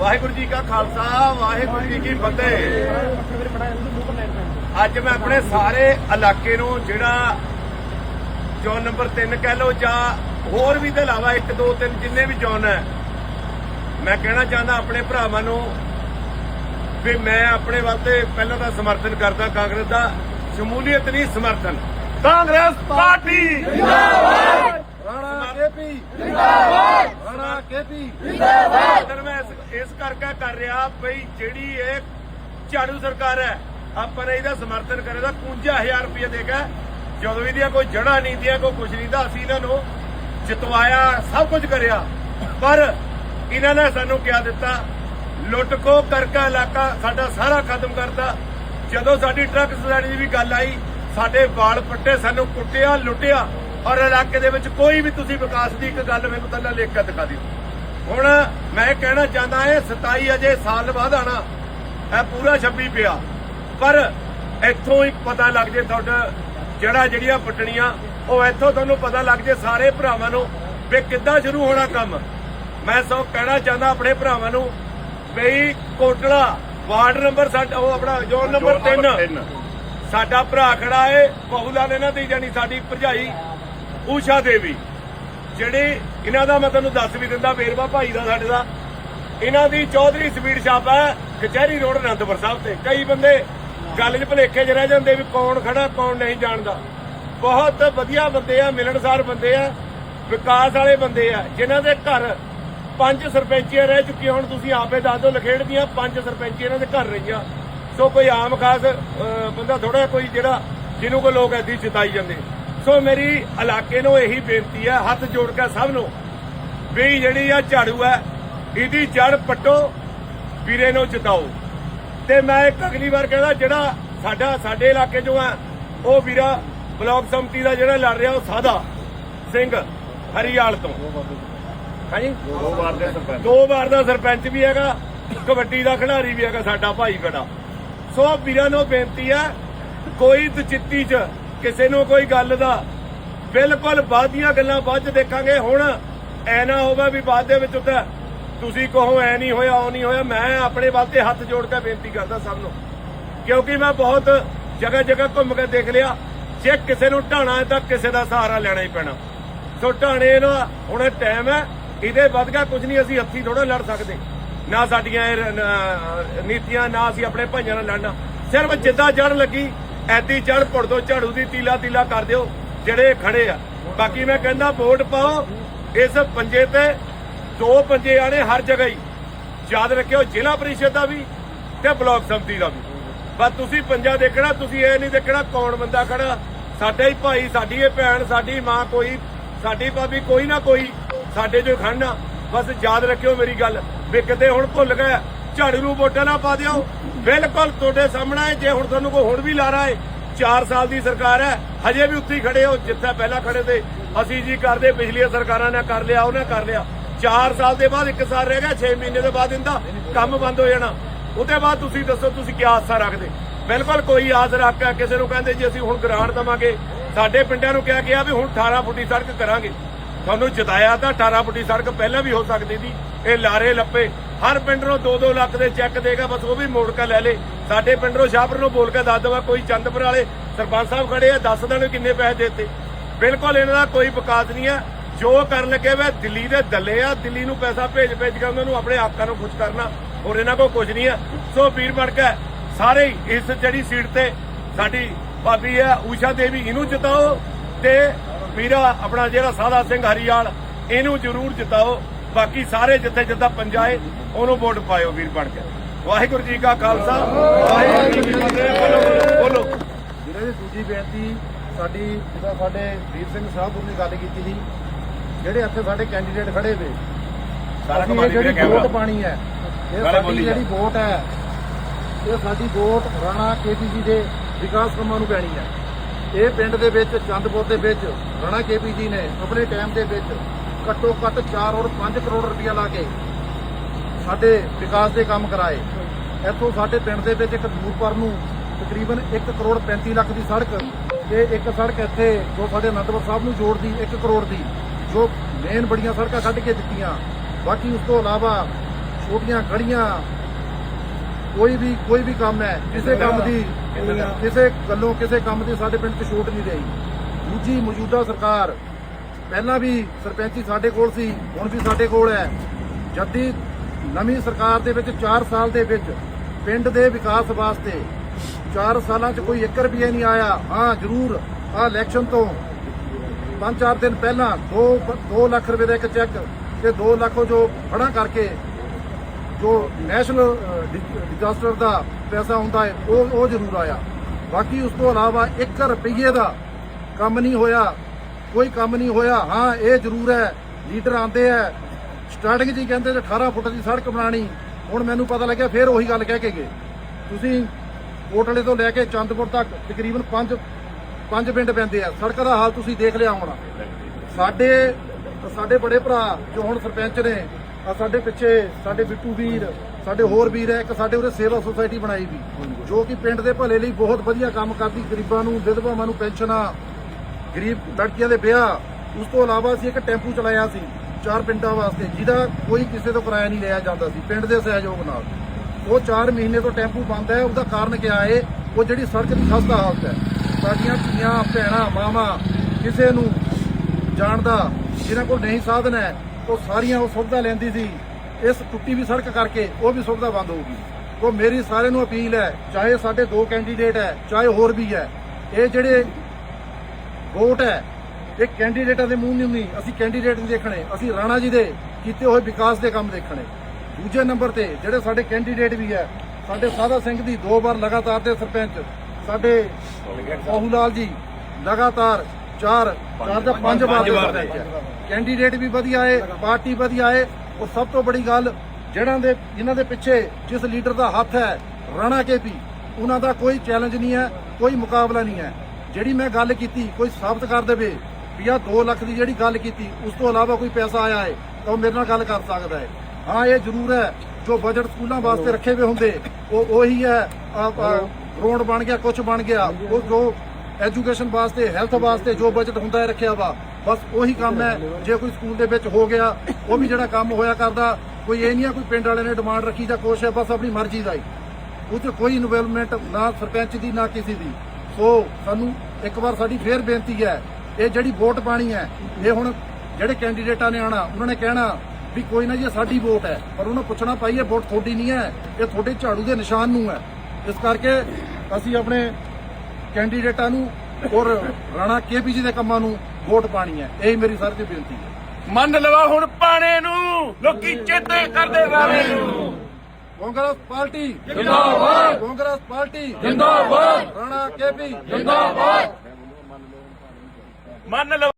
ਵਾਹਿਗੁਰੂ ਜੀ ਕਾ ਖਾਲਸਾ ਵਾਹਿਗੁਰੂ ਜੀ ਕੀ ਫਤਿਹ। ਅੱਜ ਮੈਂ ਆਪਣੇ ਸਾਰੇ ਇਲਾਕੇ ਨੂੰ ਜਿਹੜਾ ਜ਼ੋਨ ਨੰਬਰ 3 ਕਹਿ ਲਓ ਜਾਂ ਹੋਰ ਵੀ ਤੇ ਇਲਾਵਾ 1 2 3 ਜਿੰਨੇ ਵੀ ਜ਼ੋਨ ਹੈ ਮੈਂ ਕਹਿਣਾ ਚਾਹੁੰਦਾ ਆਪਣੇ ਭਰਾਵਾਂ ਨੂੰ ਵੀ ਮੈਂ ਆਪਣੇ ਵੱਲ ਤੇ ਪਹਿਲਾਂ ਤਾਂ ਸਮਰਥਨ ਕਰਦਾ ਕਾਂਗਰਸ ਦਾ ਸ਼ਮੂਲੀਅਤ ਨਹੀਂ ਸਮਰਥਨ। ਕਾਂਗਰਸ ਪਾਰਟੀ। ਰਾਣਾ ਕੇਪੀ ਜਿੰਦਾਬਾਦ। ਰਾਣਾ ਕੇਪੀ ਜਿੰਦਾਬਾਦ! ਮੈਂ ਇਸ- ਇਸ ਕਰਕੇ ਕਰ ਰਿਹਾ ਬਈ ਜਿਹੜੀ ਇਹ ਝਾੜੂ ਸਰਕਾਰ ਹੈ ਆਪਾਂ ਨੇ ਇਹਦਾ ਸਮਰਥਨ ਕਰੇ ਦਾ 51000 ਰੁਪਏ ਦੇਗਾ ਜਦੋਂ ਵੀ ਦੀਆਂ ਕੋਈ ਜੜਾ ਨਹੀਂ ਦੀਆਂ ਕੋਈ ਕੁਛ ਨਹੀਂ ਦਾ ਅਸੀਂ ਇਹਨਾਂ ਨੂੰ ਜਿਤਵਾਇਆ ਸਭ ਕੁਝ ਕਰਿਆ। ਪਰ ਇਹਨਾਂ ਨੇ ਸਾਨੂੰ ਕਿਹਾ ਦਿੱਤਾ ਲੁੱਟ ਖੋ ਕਰਕੇ ਇਲਾਕਾ ਸਾਡਾ ਸਾਰਾ ਖਤਮ ਕਰਤਾ। ਜਦੋਂ ਸਾਡੀ ਟਰੱਕ ਸੋਸਾਇਟੀ ਦੀ ਵੀ ਗੱਲ ਆਈ ਸਾਡੇ ਵਾਲ ਪੱਟੇ ਸਾਨੂੰ ਕੁੱਟਿਆ ਲੁੱਟਿਆ। ਔਰ ਇਲਾਕੇ ਦੇ ਵਿੱਚ ਕੋਈ ਵੀ ਤੁਸੀਂ ਵਿਕਾਸ ਦੀ ਇੱਕ ਗੱਲ ਮੈਨੂੰ ਤਾਂ ਲਿਖ ਕੇ ਦਿਖਾ ਦਿਓ। ਹੁਣ ਮੈਂ ਕਹਿਣਾ ਚਾਹੁੰਦਾ ਇਹ 27 ਅਜੇ ਸਾਲ ਬਾਅਦ ਆਣਾ ਇਹ ਪੂਰਾ 26 ਪਿਆ। ਪਰ ਇੱਥੋਂ ਹੀ ਪਤਾ ਲੱਗ ਜੇ ਤੁਹਾਡਾ ਜਿਹੜਾ ਜਿਹੜੀਆਂ ਪਟਣੀਆਂ ਉਹ ਇੱਥੋਂ ਤੁਹਾਨੂੰ ਪਤਾ ਲੱਗ ਜੇ ਸਾਰੇ ਭਰਾਵਾਂ ਨੂੰ ਵੀ ਕਿੱਦਾਂ ਸ਼ੁਰੂ ਹੋਣਾ ਕੰਮ। ਮੈਂ ਸੋ ਕਹਿਣਾ ਚਾਹੁੰਦਾ ਆਪਣੇ ਭਰਾਵਾਂ ਨੂੰ ਵੀ ਕੋਟਲਾ ਵਾਰਡ ਨੰਬਰ ਸਾਡਾ ਉਹ ਆਪਣਾ ਜ਼ੋਨ ਨੰਬਰ 3 ਸਾਡਾ ਭਰਾ ਖੜਾ ਏ ਬਹੁਲਾ ਨੇ ਇਹਨਾਂ ਦੀ ਜਾਨੀ ਸਾਡੀ ਭਰਜਾਈ। ਊਸ਼ਾ ਦੇਵੀ, ਜਿਹੜੇ ਇਹਨਾਂ ਦਾ ਮੈਂ ਤੁਹਾਨੂੰ ਦੱਸ ਵੀ ਦਿੰਦਾ, ਵੇਰਵਾ ਭਾਈ ਦਾ ਸਾਡੇ ਦਾ, ਇਹਨਾਂ ਦੀ ਚੌਧਰੀ ਸਪੀਡ ਸ਼ਾਪ ਹੈ ਕਚਹਿਰੀ ਰੋਡ ਅਨੰਦਪੁਰ ਸਾਹਿਬ ਤੇ। ਕਈ ਬੰਦੇ ਗੱਲ 'ਚ ਭਲੇਖੇ 'ਚ ਰਹਿ ਜਾਂਦੇ ਵੀ ਕੌਣ ਖੜਾ, ਕੌਣ ਨਹੀਂ ਜਾਣਦਾ। ਬਹੁਤ ਵਧੀਆ ਬੰਦੇ ਆ, ਮਿਲਣਸਾਰ ਬੰਦੇ ਆ, ਵਿਕਾਸ ਵਾਲੇ ਬੰਦੇ ਆ, ਜਿਨ੍ਹਾਂ ਦੇ ਘਰ ਪੰਜ ਸਰਪੰਚੀਆਂ ਰਹਿ ਚੁੱਕੀਆਂ ਹੁਣ, ਤੁਸੀਂ ਆਪੇ ਦੱਸ ਦਿਓ, ਲਖੇੜ ਦੀਆਂ ਪੰਜ ਸਰਪੰਚੀ ਇਹਨਾਂ ਦੇ ਘਰ ਰਹੀਆਂ। ਸੋ ਕੋਈ ਆਮ ਖਾਸ ਬੰਦਾ ਥੋੜਾ ਕੋਈ ਜਿਹੜਾ, ਜਿਹਨੂੰ ਕੋ ਲੋਕ ਐਦੀ ਜਿਤਾਈ ਜਾਂਦੇ। ਸੋ ਮੇਰੀ ਇਲਾਕੇ ਨੂੰ ਇਹੀ ਬੇਨਤੀ ਹੈ ਹੱਥ ਜੋੜ ਕੇ ਸਭ ਨੂੰ ਵੀ ਜਿਹੜੀ ਆ ਝਾੜੂ ਹੈ ਇਹਦੀ ਜੜ ਪੱਟੋ ਵੀਰੇ ਨੂੰ ਜਿਤਾਓ। ਤੇ ਮੈਂ ਇੱਕ ਅਗਲੀ ਵਾਰ ਕਹਿੰਦਾ ਜਿਹੜਾ ਸਾਡਾ ਸਾਡੇ ਇਲਾਕੇ ਚੋਂ ਆ ਉਹ ਵੀਰਾ ਬਲਾਕ ਸੰਮਤੀ ਦਾ ਜਿਹੜਾ ਲੜ ਰਿਹਾ ਉਹ ਸਾਦਾ ਸਿੰਘ ਹਰੀਆਲ ਤੋਂ। ਹਾਂਜੀ ਦੋ ਵਾਰ ਦੇ ਸਰਪੰਚ। ਦੋ ਵਾਰ ਦਾ ਸਰਪੰਚ ਵੀ ਹੈਗਾ ਕਬੱਡੀ ਦਾ ਖਿਡਾਰੀ ਵੀ ਹੈਗਾ ਸਾਡਾ ਭਾਈ ਖੜਾ ਸੋ ਵੀਰਾਂ ਨੂੰ ਬੇਨਤੀ ਹੈ ਕੋਈ ਦਚਿੱਤੀ ਚ ਕਿਸੇ ਨੂੰ ਕੋਈ ਗੱਲ ਦਾ ਬਿਲਕੁਲ ਬਾਅਦ ਦੀਆਂ ਗੱਲਾਂ ਬਾਅਦ ਚ ਦੇਖਾਂਗੇ। ਹੁਣ ਐ ਨਾ ਹੋਵੇ ਵੀ ਬਾਅਦ ਦੇ ਵਿੱਚ ਉੱਤੇ ਤੁਸੀਂ ਕਹੋ ਐ ਨਹੀਂ ਹੋਇਆ, ਉਹ ਨਹੀਂ ਹੋਇਆ। ਮੈਂ ਆਪਣੇ ਵਾਸਤੇ ਹੱਥ ਜੋੜ ਕੇ ਬੇਨਤੀ ਕਰਦਾ ਸਭ ਨੂੰ, ਕਿਉਂਕਿ ਮੈਂ ਬਹੁਤ ਜਗ੍ਹਾ ਜਗ੍ਹਾ ਘੁੰਮ ਕੇ ਦੇਖ ਲਿਆ। ਜੇ ਕਿਸੇ ਨੂੰ ਢਾਣਾ ਹੈ ਤਾਂ ਕਿਸੇ ਦਾ ਸਹਾਰਾ ਲੈਣਾ ਹੀ ਪੈਣਾ। ਸੋ ਢਾਣੇ ਨਾ ਹੁਣ ਟਾਈਮ ਹੈ, ਇਹਦੇ ਵੱਧ ਗਿਆ ਕੁਝ ਨਹੀਂ ਅਸੀਂ ਹੱਥੀ ਥੋੜਾ ਲੜ ਸਕਦੇ। ਨਾ ਸਾਡੀਆਂ ਇਹ ਨੀਤੀਆਂ, ਨਾ ਅਸੀਂ ਆਪਣੇ ਭਾਈਆਂ ਨਾਲ ਲੜਨਾ। ਸਿਰਫ ਜਿੱਦਾਂ ਜੜ ਲੱਗੀ ਐਦੀ ਜੜ ਪੁੜ ਦੋ ਝਾੜੂ ਦੀ ਤੀਲਾ ਤੀਲਾ ਕਰ ਦਿਓ, ਜਿਹੜੇ ਖੜੇ ਆ। ਬਾਕੀ ਮੈਂ ਕਹਿੰਦਾ ਵੋਟ ਪਾਓ, ਇਸ ਪੰਜੇ ਤੇ ਦੋ ਪੰਜੇ ਆਣੇ ਹਰ ਜਗ੍ਹਾ ਹੀ। ਯਾਦ ਰੱਖਿਓ, ਜ਼ਿਲ੍ਹਾ ਪਰਿਸ਼ਦ ਦਾ ਵੀ ਤੇ ਬਲਾਕ ਸੰਮਤੀ ਦਾ ਵੀ। ਬਸ ਤੁਸੀਂ ਪੰਜਾ ਦੇਖਣਾ, ਤੁਸੀਂ ਇਹ ਨਹੀਂ ਦੇਖਣਾ ਕੌਣ ਬੰਦਾ ਖੜਾ। ਸਾਡਾ ਹੀ ਭਾਈ, ਸਾਡੀ ਇਹ ਭੈਣ, ਸਾਡੀ ਮਾਂ ਕੋਈ, ਸਾਡੀ ਭਾਬੀ ਕੋਈ ਨਾ ਕੋਈ ਸਾਡੇ ਜੋ ਖੜਨਾ। ਬਸ ਯਾਦ ਰੱਖਿਓ ਮੇਰੀ ਗੱਲ, ਵੀ ਕਿਤੇ ਹੁਣ ਭੁੱਲ ਗਏ। ਝਾੜੂ ਨੂੰ ਵੋਟਾਂ ਨਾ ਪਾ ਦਿਓ। ਬਿਲਕੁਲ ਤੁਹਾਡੇ ਸਾਹਮਣੇ ਹੈ, ਜੇ ਹੁਣ ਤੁਹਾਨੂੰ ਕੋਈ ਹੁਣ ਵੀ ਲਾਰਾ ਹੈ 4 ਸਾਲ ਦੀ ਸਰਕਾਰ ਹੈ। ਹਜੇ ਵੀ ਉੱਥੇ ਖੜੇ ਹੋ ਜਿੱਥੇ ਪਹਿਲਾਂ ਖੜੇ ਤੇ ਅਸੀਂ ਜੀ ਕਰਦੇ ਪਿਛਲੀਆਂ ਸਰਕਾਰਾਂ ਨੇ ਕਰ ਲਿਆ ਉਹਨੇ ਕਰ ਲਿਆ। 4 ਸਾਲ ਦੇ ਬਾਅਦ 1 ਸਾਲ ਰਹਿ ਗਿਆ 6 ਮਹੀਨੇ ਦੇ ਬਾਅਦ ਇਹਦਾ ਕੰਮ ਬੰਦ ਹੋ ਜਾਣਾ। ਉਹਦੇ ਬਾਅਦ ਤੁਸੀਂ ਦੱਸੋ ਤੁਸੀਂ ਕੀ ਆਸਾ ਰੱਖਦੇ? ਬਿਲਕੁਲ ਕੋਈ ਆਸ ਰੱਖ ਕੇ ਕਿਸੇ ਨੂੰ ਕਹਿੰਦੇ ਜੀ ਅਸੀਂ ਹੁਣ ਗ੍ਰਾਂਟ ਦਵਾਂਗੇ। ਸਾਡੇ ਪਿੰਡਾਂ ਨੂੰ ਕਿਹਾ ਗਿਆ ਵੀ ਹੁਣ 18 ਫੁੱਟੀ ਸੜਕ ਕਰਾਂਗੇ। ਤੁਹਾਨੂੰ ਜਿਤਾਇਆ ਤਾਂ 18 ਫੁੱਟੀ ਸੜਕ ਪਹਿਲਾਂ ਵੀ ਹੋ ਸਕਦੀ ਸੀ। ਇਹ ਲਾਰੇ ਲੱਪੇ। ਹਰ ਪਿੰਡ ਨੂੰ 2-2 ਲੱਖ ਦੇ ਚੈੱਕ ਦੇਗਾ ਬਸ ਉਹ ਵੀ ਮੋੜ ਕੇ ਲੈ ਲੇ। ਸਾਡੇ ਪਿੰਡ ਨੂੰ ਸ਼ਾਹਪੁਰ ਨੂੰ ਬੋਲ ਕੇ ਦੱਸ ਦਵਾ, ਕੋਈ ਚੰਦਪੁਰ ਵਾਲੇ ਸਰਪੰਚ ਸਾਹਿਬ ਖੜੇ ਆ, ਦੱਸ ਦੇਣ ਕਿੰਨੇ ਪੈਸੇ ਦੇਤੇ। ਬਿਲਕੁਲ ਇਹਨਾਂ ਦਾ ਕੋਈ ਵਿਕਾਸ ਨਹੀਂ ਹੈ ਜੋ ਕਰਨ ਲੱਗੇ ਵੇ ਦਿੱਲੀ ਦੇ ਦੱਲੇ ਆ, ਦਿੱਲੀ ਨੂੰ ਪੈਸਾ ਭੇਜ ਭੇਜ ਕੇ ਉਹਨਾਂ ਨੂੰ ਆਪਣੇ ਹੱਕਾਂ ਨੂੰ ਖੁਸ਼ ਕਰਨਾ, ਹੋਰ ਇਹਨਾਂ ਕੋਲ ਕੁਝ ਨਹੀਂ ਹੈ ਸੋ ਵੀਰ ਬਣ ਕੇ ਸਾਰੇ ਇਸ ਜਿਹੜੀ ਸੀਟ ਤੇ ਸਾਡੀ ਭਾਬੀ ਹੈ ਊਸ਼ਾ ਦੇਵੀ, ਇਹਨੂੰ ਜਿਤਾਓ ਤੇ ਵੀਰਾ ਆਪਣਾ ਜਿਹੜਾ ਸਾਦਾ ਸਿੰਘ ਹਰੀਵਾਲ ਇਹਨੂੰ ਜ਼ਰੂਰ ਜਿਤਾਓ। ਬਾਕੀ ਸਾਰੇ ਜਿੱਥੇ ਜਿੱਦਾਂ ਪੰਜਾਏ ਉਹਨੂੰ ਵੋਟ ਪਾਇਓ ਵੀਰ ਬਣ ਕੇ ਵਾਹਿਗੁਰੂ ਜੀ ਕਾ ਖਾਲਸਾ ਵਾਹਿਗੁਰੂ ਜੀ ਕੀ ਫਤਿਹ ਬੋਲੋ ਬੋਲੋ, ਵੀਰੇ ਦੀ ਦੂਜੀ ਬੇਨਤੀ ਸਾਡੀ ਜਿਹਦਾ ਸਾਡੇ ਵੀਰ ਸਿੰਘ ਸਾਹਿਬ ਨੇ ਗੱਲ ਕੀਤੀ ਸੀ ਜਿਹੜੇ ਇੱਥੇ ਸਾਡੇ ਕੈਂਡੀਡੇਟ ਖੜੇ ਵੇ ਸਾਰਾ ਇਹ ਜਿਹੜੀ। ਵੋਟ ਪਾਣੀ ਹੈ ਇਹ ਸਾਡੀ ਜਾ। ਜਿਹੜੀ ਵੋਟ ਹੈ ਇਹ ਸਾਡੀ ਵੋਟ ਰਾਣਾ ਕੇਪੀਜੀ ਦੇ ਵਿਕਾਸ ਕੰਮਾਂ ਨੂੰ ਪੈਣੀ ਹੈ ਇਹ ਪਿੰਡ ਦੇ ਵਿੱਚ ਚੰਦਪੁਰ ਦੇ ਵਿੱਚ ਰਾਣਾ ਕੇਪੀਜੀ ਨੇ ਆਪਣੇ ਟਾਈਮ ਦੇ ਵਿੱਚ ਘੱਟੋ ਘੱਟ 4 ਔਰ 5 ਕਰੋੜ ਰੁਪਇਆ ਲਾ ਕੇ ਸਾਡੇ ਵਿਕਾਸ ਦੇ ਕੰਮ ਕਰਾਏ। ਇੱਥੋਂ ਸਾਡੇ ਪਿੰਡ ਦੇ ਵਿੱਚ ਇੱਕ ਦੂਰਪਰ ਨੂੰ ਤਕਰੀਬਨ 1 ਕਰੋੜ 35 ਲੱਖ ਦੀ ਸੜਕ ਤੇ ਇੱਕ ਸੜਕ ਇੱਥੇ ਜੋ ਸਾਡੇ ਅਨੰਦਪੁਰ ਸਾਹਿਬ ਨੂੰ ਜੋੜਦੀ 1 ਕਰੋੜ ਦੀ ਜੋ ਮੇਨ ਬੜੀਆਂ ਸੜਕਾਂ ਕੱਢ ਕੇ ਦਿੱਤੀਆਂ। ਬਾਕੀ ਉਸ ਤੋਂ ਇਲਾਵਾ ਛੋਟੀਆਂ ਗੜੀਆਂ ਕੋਈ ਵੀ ਕੋਈ ਵੀ ਕੰਮ ਹੈ ਕਿਸੇ ਕੰਮ ਦੀ ਕਿਸੇ ਗੱਲੋਂ ਕਿਸੇ ਕੰਮ ਦੀ ਸਾਡੇ ਪਿੰਡ 'ਚ ਛੋਟ ਨਹੀਂ ਰਹੀ। ਦੂਜੀ ਮੌਜੂਦਾ ਸਰਕਾਰ ਪਹਿਲਾਂ ਵੀ ਸਰਪੰਚੀ ਸਾਡੇ ਕੋਲ ਸੀ, ਹੁਣ ਵੀ ਸਾਡੇ ਕੋਲ ਹੈ। ਜੱਦੀ ਨਵੀਂ ਸਰਕਾਰ ਦੇ ਵਿੱਚ 4 ਸਾਲ ਦੇ ਵਿੱਚ ਪਿੰਡ ਦੇ ਵਿਕਾਸ ਵਾਸਤੇ 4 ਸਾਲਾਂ 'ਚ ਕੋਈ 1 ਰੁਪਏ ਨਹੀਂ ਆਇਆ। ਹਾਂ, ਜ਼ਰੂਰ ਆ ਇਲੈਕਸ਼ਨ ਤੋਂ ਪੰਜ ਚਾਰ ਦਿਨ ਪਹਿਲਾਂ 2 2 ਲੱਖ ਰੁਪਏ ਦਾ ਇੱਕ ਚੈੱਕ ਤੇ 2 ਲੱਖ ਜੋ ਫੜਾ ਕਰਕੇ ਜੋ ਨੈਸ਼ਨਲ ਡਿਜ਼ਾਸਟਰ ਦਾ ਪੈਸਾ ਹੁੰਦਾ ਹੈ, ਉਹ ਉਹ ਜ਼ਰੂਰ ਆਇਆ। ਬਾਕੀ ਉਸ ਤੋਂ ਇਲਾਵਾ 1 ਰੁਪਏ ਦਾ ਕੰਮ ਨਹੀਂ ਹੋਇਆ। ਕੋਈ ਕੰਮ ਨਹੀਂ ਹੋਇਆ। ਹਾਂ, ਇਹ ਜ਼ਰੂਰ ਹੈ। ਲੀਡਰ ਆਂਦੇ ਆ। ਸਟਾਰਟਿੰਗ ਜੀ ਕਹਿੰਦੇ ਤੇ 18 ਫੁੱਟ ਦੀ ਸੜਕ ਬਣਾਣੀ ਹੁਣ ਮੈਨੂੰ ਪਤਾ ਲੱਗਿਆ, ਫੇਰ ਉਹੀ ਗੱਲ ਕਹਿ ਕੇ ਗਏ। ਤੁਸੀਂ ਕੋਟਲੇ ਤੋਂ ਲੈ ਕੇ ਚੰਦਪੁਰ ਤੱਕ ਤਕਰੀਬਨ 5 ਪੰਜ ਪਿੰਡ ਪੈਂਦੇ ਆ। ਸੜਕ ਦਾ ਹਾਲ ਤੁਸੀਂ ਦੇਖ ਲਿਆ ਹੋਣਾ। ਸਾਡੇ ਸਾਡੇ ਬੜੇ ਭਰਾ ਜੋ ਹੁਣ ਸਰਪੰਚ ਨੇ ਆ ਸਾਡੇ ਪਿੱਛੇ ਸਾਡੇ ਬਿੱਟੂ ਵੀਰ, ਸਾਡੇ ਹੋਰ ਵੀਰ ਹੈ, ਇੱਕ ਸਾਡੇ ਉਰੇ ਸੇਵਾ ਸੁਸਾਇਟੀ ਬਣਾਈ ਵੀ। ਜੋ ਕਿ ਪਿੰਡ ਦੇ ਭਲੇ ਲਈ ਬਹੁਤ ਵਧੀਆ ਕੰਮ ਕਰਦੀ, ਗਰੀਬਾਂ ਨੂੰ, ਵਿਧਵਾਵਾਂ ਨੂੰ ਪੈਨਸ਼ਨਾਂ ਗਰੀਬ ਲੜਕੀਆਂ ਦੇ ਵਿਆਹ, ਉਸ ਤੋਂ ਇਲਾਵਾ ਅਸੀਂ ਇੱਕ ਟੈਂਪੂ ਚਲਾਇਆ ਸੀ, ਚਾਰ ਪਿੰਡਾਂ ਵਾਸਤੇ, ਜਿਹਦਾ ਕੋਈ ਕਿਸੇ ਤੋਂ ਕਿਰਾਇਆ ਨਹੀਂ ਲਿਆ ਜਾਂਦਾ ਸੀ, ਪਿੰਡ ਦੇ ਸਹਿਯੋਗ ਨਾਲ। ਉਹ 4 ਮਹੀਨੇ ਤੋਂ ਟੈਂਪੂ ਬੰਦ ਹੈ, ਉਹਦਾ ਕਾਰਨ ਕੀ ਹੈ, ਉਹ ਜਿਹੜੀ ਸੜਕ ਦੀ ਖਸਤਾ ਹਾਲਤ ਹੈ। ਸਾਡੀਆਂ ਧੀਆਂ, ਭੈਣਾਂ, ਮਾਵਾਂ, ਕਿਸੇ ਨੂੰ ਜਾਣ ਦਾ ਜਿਨ੍ਹਾਂ ਕੋਲ ਨਹੀਂ ਸਾਧਨ ਹੈ, ਉਹ ਸਾਰੀਆਂ ਉਹ ਸੁਵਿਧਾ ਲੈਂਦੀ ਸੀ। ਇਸ ਟੁੱਟੀ ਵੀ ਸੜਕ ਕਰਕੇ ਉਹ ਵੀ ਸੁਵਿਧਾ ਬੰਦ ਹੋਊਗੀ ਉਹ ਮੇਰੀ ਸਾਰਿਆਂ ਨੂੰ ਅਪੀਲ ਹੈ, ਚਾਹੇ ਸਾਡੇ ਦੋ ਕੈਂਡੀਡੇਟ ਹੈ, ਚਾਹੇ ਹੋਰ ਵੀ ਹੈ, ਇਹ ਜਿਹੜੇ ਵੋਟ ਹੈ। ਇਹ ਕੈਂਡੀਡੇਟਾਂ ਦੇ ਮੂੰਹ ਨਹੀਂ ਹੁੰਦੀ। ਅਸੀਂ ਕੈਂਡੀਡੇਟ ਨਹੀਂ ਦੇਖਣੇ। ਅਸੀਂ ਰਾਣਾ ਜੀ ਦੇ ਕੀਤੇ ਹੋਏ ਵਿਕਾਸ ਦੇ ਕੰਮ ਦੇਖਣੇ। ਦੂਜੇ ਨੰਬਰ ਤੇ ਜਿਹੜੇ ਸਾਡੇ ਕੈਂਡੀਡੇਟ ਵੀ ਹੈ ਸਾਡੇ ਸਾਦਾ ਸਿੰਘ ਦੀ ਦੋ ਵਾਰ ਲਗਾਤਾਰ ਦੇ ਸਰਪੰਚ ਸਾਡੇ ਲਾਲ ਜੀ ਲਗਾਤਾਰ ਚਾਰ ਚਾਰ ਜਾਂ ਪੰਜ ਵਾਰ ਦੇ ਕੈਂਡੀਡੇਟ ਵੀ ਵਧੀਆ ਹੈ ਪਾਰਟੀ ਵਧੀਆ ਹੈ। ਉਹ ਸਭ ਤੋਂ ਬੜੀ ਗੱਲ ਜਿਹੜਾ ਦੇ ਜਿਨ੍ਹਾਂ ਦੇ ਪਿੱਛੇ ਜਿਸ ਲੀਡਰ ਦਾ ਹੱਥ ਹੈ ਰਾਣਾ ਕੇਪੀ ਉਹਨਾਂ ਦਾ ਕੋਈ ਚੈਲੰਜ ਨਹੀਂ ਹੈ ਕੋਈ ਮੁਕਾਬਲਾ ਨਹੀਂ ਹੈ। ਜਿਹੜੀ ਮੈਂ ਗੱਲ ਕੀਤੀ ਕੋਈ ਸਾਬਤ ਕਰ ਦੇਵੇ ਵੀ ਆਹ 2 ਲੱਖ ਦੀ ਜਿਹੜੀ ਗੱਲ ਕੀਤੀ ਉਸ ਤੋਂ ਇਲਾਵਾ ਕੋਈ ਪੈਸਾ ਆਇਆ ਹੈ ਤਾਂ ਉਹ ਮੇਰੇ ਨਾਲ ਗੱਲ ਕਰ ਸਕਦਾ ਹੈ। ਹਾਂ ਇਹ ਜ਼ਰੂਰ ਹੈ ਜੋ ਬਜਟ ਸਕੂਲਾਂ ਵਾਸਤੇ ਰੱਖੇ ਹੋਏ ਹੁੰਦੇ ਉਹ ਉਹੀ ਹੈ ਗਰਾਊਂਡ ਬਣ ਗਿਆ ਕੁਝ ਬਣ ਗਿਆ ਉਹ ਜੋ ਐਜੂਕੇਸ਼ਨ ਵਾਸਤੇ ਹੈਲਥ ਵਾਸਤੇ ਜੋ ਬਜਟ ਹੁੰਦਾ ਹੈ ਰੱਖਿਆ ਵਾ ਬਸ ਉਹੀ ਕੰਮ ਹੈ ਜੇ ਕੋਈ ਸਕੂਲ ਦੇ ਵਿੱਚ ਹੋ ਗਿਆ ਉਹ ਵੀ ਜਿਹੜਾ ਕੰਮ ਹੋਇਆ ਕਰਦਾ ਕੋਈ ਇਹ ਨਹੀਂ ਆ ਕੋਈ ਪਿੰਡ ਵਾਲੇ ਨੇ ਡਿਮਾਂਡ ਰੱਖੀ ਜਾਂ ਕੁਛ ਹੈ ਬਸ ਆਪਣੀ ਮਰਜ਼ੀ ਦਾ ਹੀ। ਉਹ 'ਚ ਕੋਈ ਇਨਵੋਲਵਮੈਂਟ ਨਾ ਸਰਪੰਚ ਦੀ ਨਾ ਕਿਸੇ ਦੀ। ਸੋ ਸਾਨੂੰ ਇੱਕ ਵਾਰ ਸਾਡੀ ਫੇਰ ਬੇਨਤੀ ਹੈ, ਇਹ ਜਿਹੜੀ ਵੋਟ ਪਾਣੀ ਹੈ, ਇਹ ਹੁਣ ਜਿਹੜੇ ਕੈਂਡੀਡੇਟਾਂ ਨੇ ਆਣਾ ਉਹਨਾਂ ਨੇ ਕਹਿਣਾ ਵੀ ਕੋਈ ਨਾ ਜੀ ਸਾਡੀ ਵੋਟ ਹੈ, ਪਰ ਉਹਨਾਂ ਪੁੱਛਣਾ ਪਾਈ ਇਹ ਵੋਟ ਤੁਹਾਡੀ ਨਹੀਂ ਹੈ, ਇਹ ਤੁਹਾਡੇ ਝਾੜੂ ਦੇ ਨਿਸ਼ਾਨ ਨੂੰ ਹੈ। ਇਸ ਕਰਕੇ ਅਸੀਂ ਆਪਣੇ ਕੈਂਡੀਡੇਟਾਂ ਨੂੰ ਔਰ ਰਾਣਾ ਕੇਪੀਜੀ ਦੇ ਕੰਮਾਂ ਨੂੰ ਵੋਟ ਪਾਣੀ ਹੈ, ਇਹ ਮੇਰੀ ਸਾਰਿਆਂ ਬੇਨਤੀ ਹੈ। ਮੰਨ ਲਵਾ ਹੁਣ ਪਾਣੇ ਨੂੰ, ਲੋਕੀ ਚੇਤੇ ਕਰਦੇ ਰਾਣੇ ਨੂੰ। ਕਾਂਗਰਸ ਪਾਰਟੀ ਜਿੰਦਾਬਾਦ। ਕਾਂਗਰਸ ਪਾਰਟੀ ਜਿੰਦਾਬਾਦ। ਰਾਣਾ ਕੇਪੀ ਜਿੰਦਾਬਾਦ। ਮੰਨ ਲਵਾ